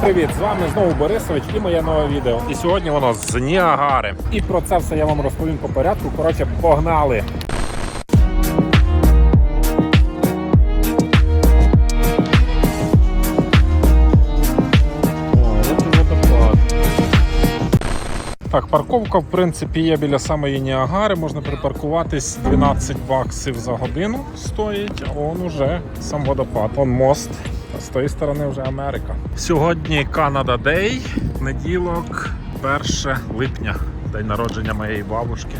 привіт! З вами знову Борисович і моє нове відео. І сьогодні воно з Ніагари. І про це все я вам розповім по порядку. Коротше, погнали! Так, парковка в принципі є біля самої Ніагари. Можна припаркуватись 12 баксів за годину стоїть. А он уже сам водопад. Он мост. А з тої сторони вже Америка. Сьогодні Canada Day, неділок, 1 липня, день народження моєї бабушки.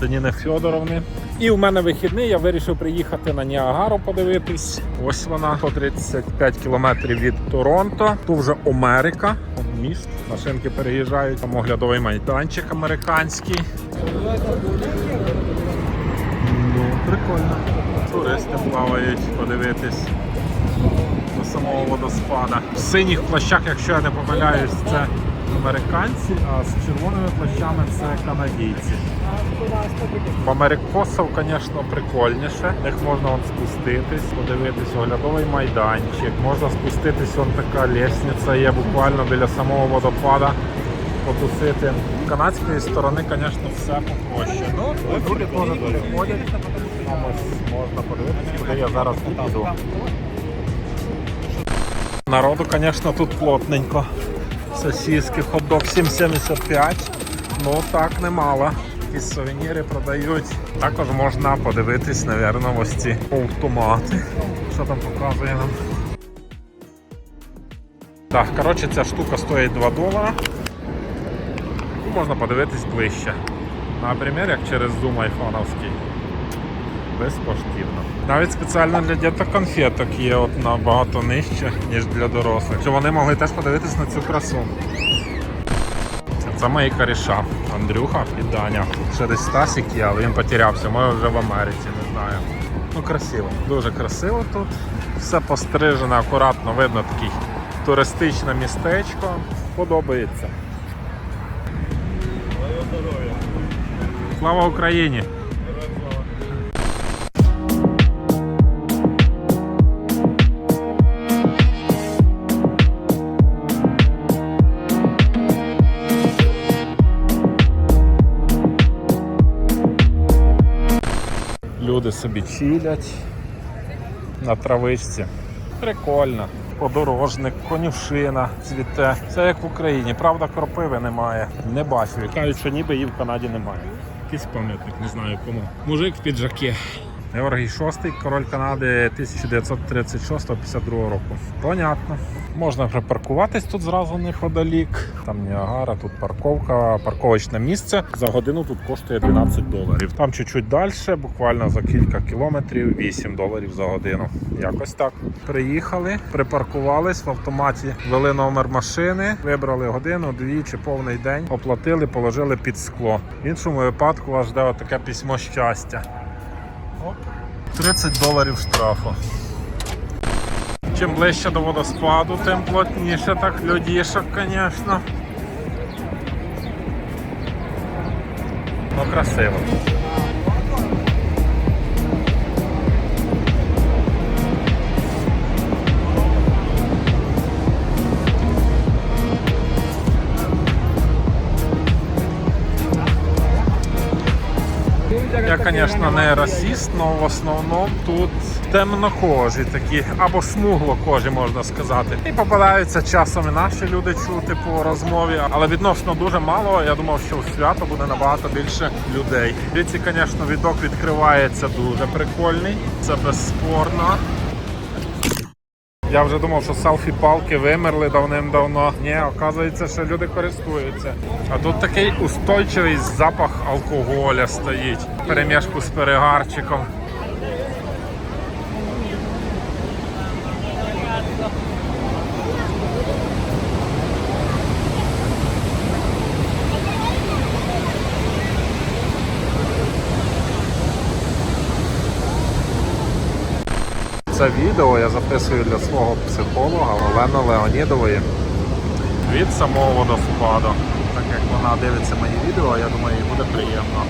Даніни Фьодоровни. І в мене вихідний, я вирішив приїхати на Ніагару подивитись. Ось вона 135 кілометрів від Торонто. Тут вже Америка. Міст. Машинки переїжджають. Там оглядовий майданчик американський. Ну, прикольно. Туристи плавають подивитись самого водоспада. В синіх плащах, якщо я не помиляюсь, це американці, а з червоними плащами це канадійці. В Америкосов, звісно, прикольніше. В можна вон спуститись, подивитись оглядовий майданчик. Можна спуститись, вон така лісниця є буквально біля самого водопада. Потусити. З канадської сторони, звісно, все попроще. Ну, люди теж дуже ходять. Можна подивитись, куди я зараз піду. Народу, звісно, тут плотненько. Сосиски, хот-дог 7,75. Ну так немало. Якісь сувеніри продають. Також можна подивитись, напевно, ось ці автомати. Що там показує нам? Так, коротше, ця штука стоїть 2 долара. І можна подивитись ближче. Наприклад, як через Zoom айфоновський. Безкоштівно. Навіть спеціально для діток конфеток є от набагато нижче, ніж для дорослих. Щоб вони могли теж подивитись на цю красу. Це мої коріша. Андрюха і Даня. Ще десь Стасік є, але він потерявся. Може вже в Америці, не знаю. Ну красиво. Дуже красиво тут. Все пострижено, акуратно, видно такий туристичне містечко. Подобається. Слава Україні! Собі чилять на травичці. Прикольно. Подорожник, конюшина цвіте. Все як в Україні. Правда, кропиви немає. Не бачу. Кажуть, що ніби її в Канаді немає. Якийсь пам'ятник, не знаю кому. Мужик в піджаки. Георгій VI, король Канади 1936-52 року. Понятно. Можна припаркуватись тут зразу неподалік. Там Ніагара, тут парковка, парковочне місце. За годину тут коштує 12 доларів. Там чуть-чуть далі, буквально за кілька кілометрів, 8 доларів за годину. Якось так. Приїхали, припаркувались в автоматі, ввели номер машини, вибрали годину, дві чи повний день, оплатили, положили під скло. В іншому випадку вас жде таке письмо щастя. Оп. 30 доларів штрафу. Чим ближче до водоспаду, тим плотніше так людішок, звісно. Ну, красиво. Звісно, не расіст, але в основному тут темнокожі такі, або смуглокожі, можна сказати. І попадаються часом і наші люди чути по розмові, але відносно дуже мало. Я думав, що у свято буде набагато більше людей. Віці, звісно, відок відкривається дуже прикольний. Це безспорно. Я вже думав, що селфі-палки вимерли давним-давно. Ні, оказується, що люди користуються. А тут такий устойчивий запах алкоголя стоїть. Перемішку з перегарчиком. Це відео я записую для свого психолога Олени Леонідової від самого водоспаду. Так як вона дивиться мої відео, я думаю, їй буде приємно.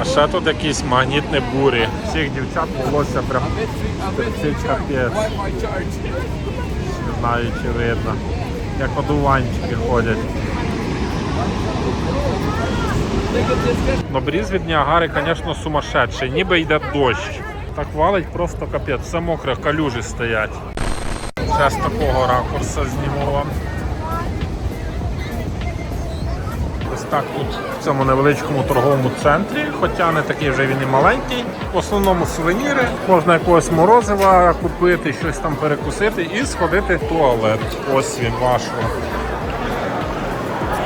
А ще тут якісь магнітні бурі. Всіх дівчат волосся прям капець. Не навіть і видно. Як одуванчики ходять. Но бріз від Ніагари, звісно, сумасшедший. Ніби йде дощ. Так валить просто капець, все мокре, калюжі стоять. Ще з такого ракурсу зніму вам. Ось так тут в цьому невеличкому торговому центрі, хоча не такий вже він і маленький. В основному сувеніри, можна якогось морозива купити, щось там перекусити і сходити в туалет. Ось він вашого.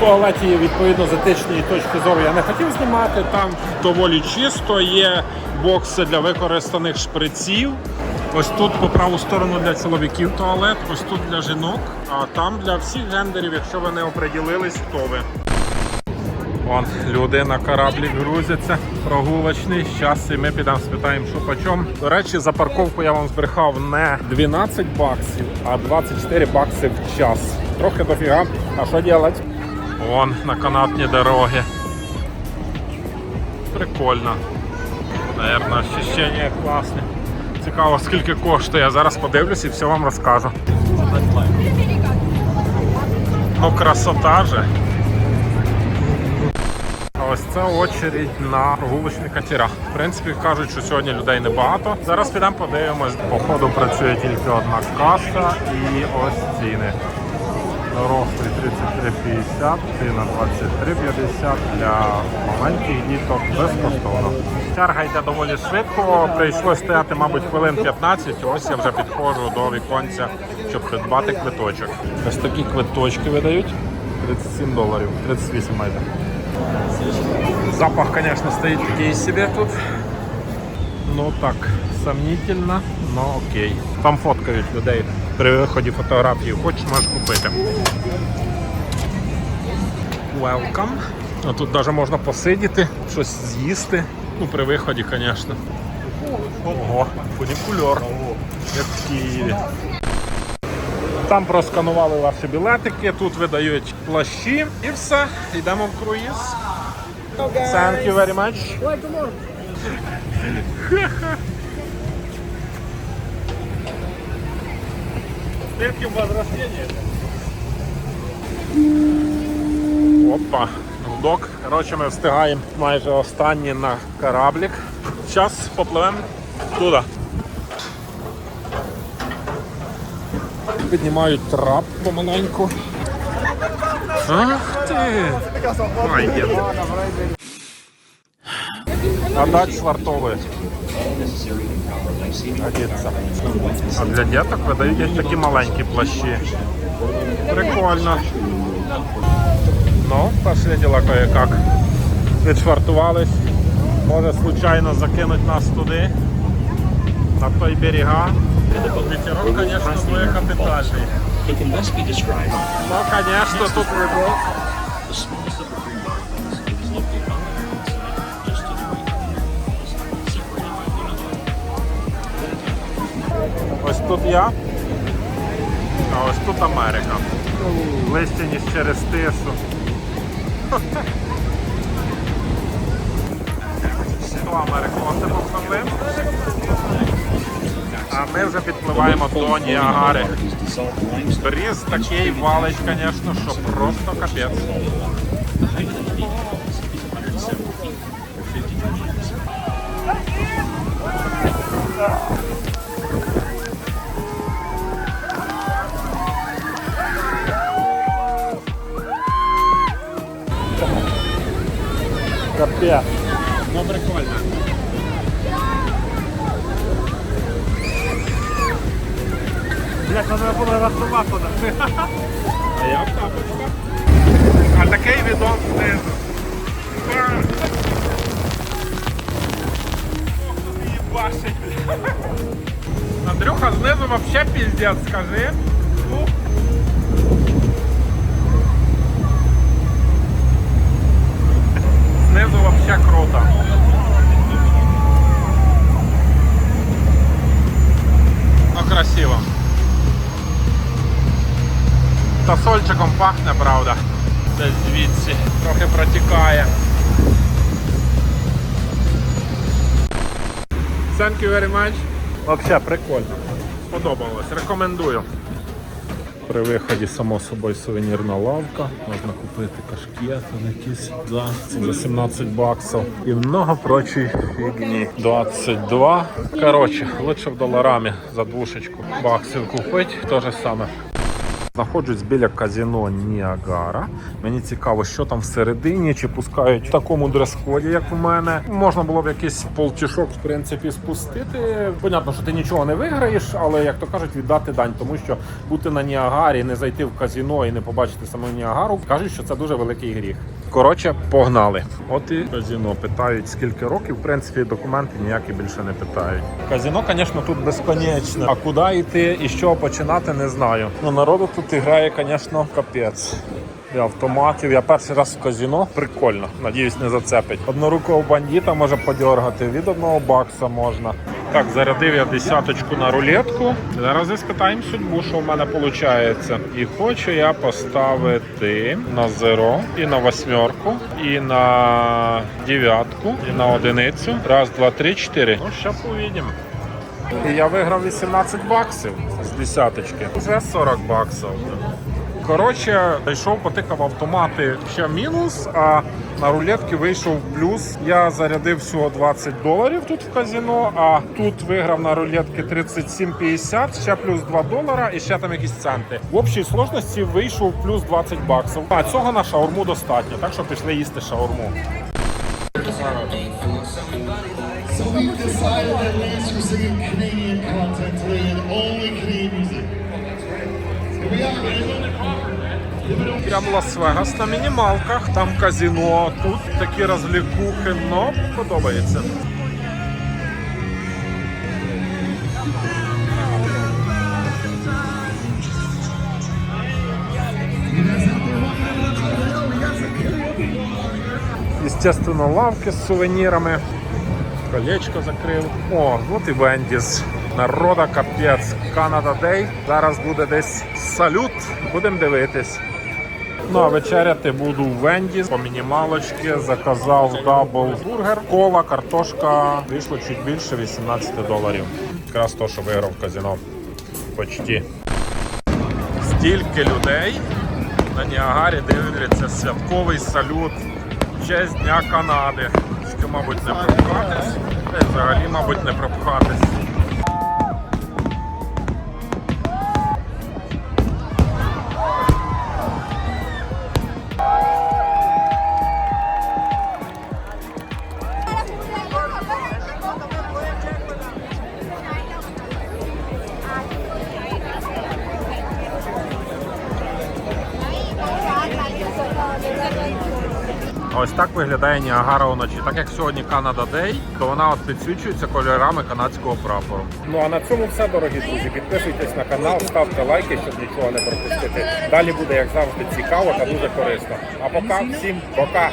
Туалеті відповідно з етичної точки зору я не хотів знімати. Там доволі чисто, є бокси для використаних шприців. Ось тут по праву сторону для чоловіків туалет, ось тут для жінок, а там для всіх гендерів, якщо ви не оприділились, хто ви. Вон люди на кораблі грузяться, прогулочний. Зараз і ми підемо спитаємо, що по. До речі, за парковку я вам збрехав не 12 баксів, а 24 бакси в час. Трохи дофіга. А що робити? Вон на канатні дороги. Прикольно. Наверно, ощущення класне. Цікаво, скільки коштує. Зараз подивлюсь і все вам розкажу. Ну, красота же. Ось це очередь на прогулочні катера. В принципі, кажуть, що сьогодні людей небагато. Зараз підемо подивимось. Походу працює тільки одна каса і ось ціни. Дорослий 33,50, дитина 23,50 для маленьких діток безкоштовно. Черга йде доволі швидко. Прийшлось стояти, мабуть, хвилин 15. Ось я вже підходжу до віконця, щоб придбати квиточок. Ось такі квиточки видають. 37 доларів, 38 майже. Запах, конечно, стоит такий себе тут. Ну так, сомнительно, но окей. Там фоткають людей при виході фотографії. Хочеш, можеш купити. Welcome. А тут навіть можна посидіти, щось з'їсти. Ну, при виході, звісно. Ого, фунікульор. Як в Києві. Там просканували ваші білетики, тут видають плащі і все. Йдемо в круїз. Thank you very much. Редким возрождение. Опа, гудок. Коротше, ми встигаємо майже останні на кораблік. Зараз попливемо туди. Піднімають трап помаленьку. Ах ти! Ай. А дать швартовує. Годиться. А для діток видають такі маленькі плащі. Прикольно. Ну, пошли діла кое-как. Відшвартувались. Може случайно закинуть нас туди, на той берега. Ветерок, звісно, буде капітальний. Ну, звісно, тут тут я, а ось тут Америка. Ближче, ніж через тису. Америку попливли. А ми вже підпливаємо до Ніагари. Бріз такий валить, звісно, що просто капець. Капець. Ну прикольно. Блять, надо фотографувати туди. А я в тапочках. А такий відон знизу. Андрюха, знизу вообще пиздец, скажи. Знизу вообще круто. Ну красиво. Та сольчиком пахне, правда. Десь звідси. Трохи протікає. Thank you very much. Взагалі прикольно. Сподобалось. Рекомендую. При виході, само собою, сувенірна лавка. Можна купити кашкети якісь да, за 17 баксів. І много прочої фігні. 22. Коротше, лучше в доларами за двушечку баксів купити. То же саме. Знаходжусь біля казино Ніагара. Мені цікаво, що там всередині, чи пускають в такому дрес-коді, як у мене. Можна було б якийсь полтішок, в принципі, спустити. Понятно, що ти нічого не виграєш, але як то кажуть, віддати дань, тому що бути на Ніагарі, не зайти в казино і не побачити саму Ніагару, кажуть, що це дуже великий гріх. Коротше, погнали. От і казино питають, скільки років. В принципі, документи ніякі більше не питають. Казино, звісно, тут безконечне. А куди йти і чого починати, не знаю. Ну, народу тут грає, звісно, капець. І автоматів. Я перший раз в казино. Прикольно. Надіюсь, не зацепить. Однорукого бандита може подергати. Від одного бакса можна. Так, зарядив я десяточку на рулетку. Зараз іспитаємо судьбу, що в мене виходить. І хочу я поставити на зеро, і на восьмерку, і на дев'ятку, і на одиницю. Раз, два, три, чотири. Ну, ще побачимо. І я виграв 18 баксів десяточки. Вже 40 баксів. Коротше, зайшов, потикав автомати ще мінус, а на рулетки вийшов плюс. Я зарядив всього 20 доларів тут в казино, а тут виграв на рулетки 37,50, ще плюс 2 долара і ще там якісь центи. В общій сложності вийшов плюс 20 баксів. А цього на шаурму достатньо, так що пішли їсти шаурму. So we've decided that Lance was singing Canadian content today and only Canadian music. Прям Лас-Вегас на мінімалках, там казино, тут такі розлікухи, но подобається. Естественно, лавки з сувенірами. Колечко закрив. О, от і Вендіс. Народа капець. Канада Дей. Зараз буде десь салют. Будемо дивитись. Ну а вечеряти буду в Венді по мінімалочці. Заказав дабл бургер, кола, картошка. Вийшло чуть більше 18 доларів. Якраз то, що виграв в казино. Почти. Стільки людей на Ніагарі дивляться святковий салют честь Дня Канади. Мабуть, не пропхатись. Взагалі, мабуть, не пропхатись. Ось так виглядає Ніагара вночі. Так як сьогодні Канада Дей, то вона от підсвічується кольорами канадського прапору. Ну а на цьому все, дорогі друзі. Підписуйтесь на канал, ставте лайки, щоб нічого не пропустити. Далі буде, як завжди, цікаво та дуже корисно. А поки всім пока!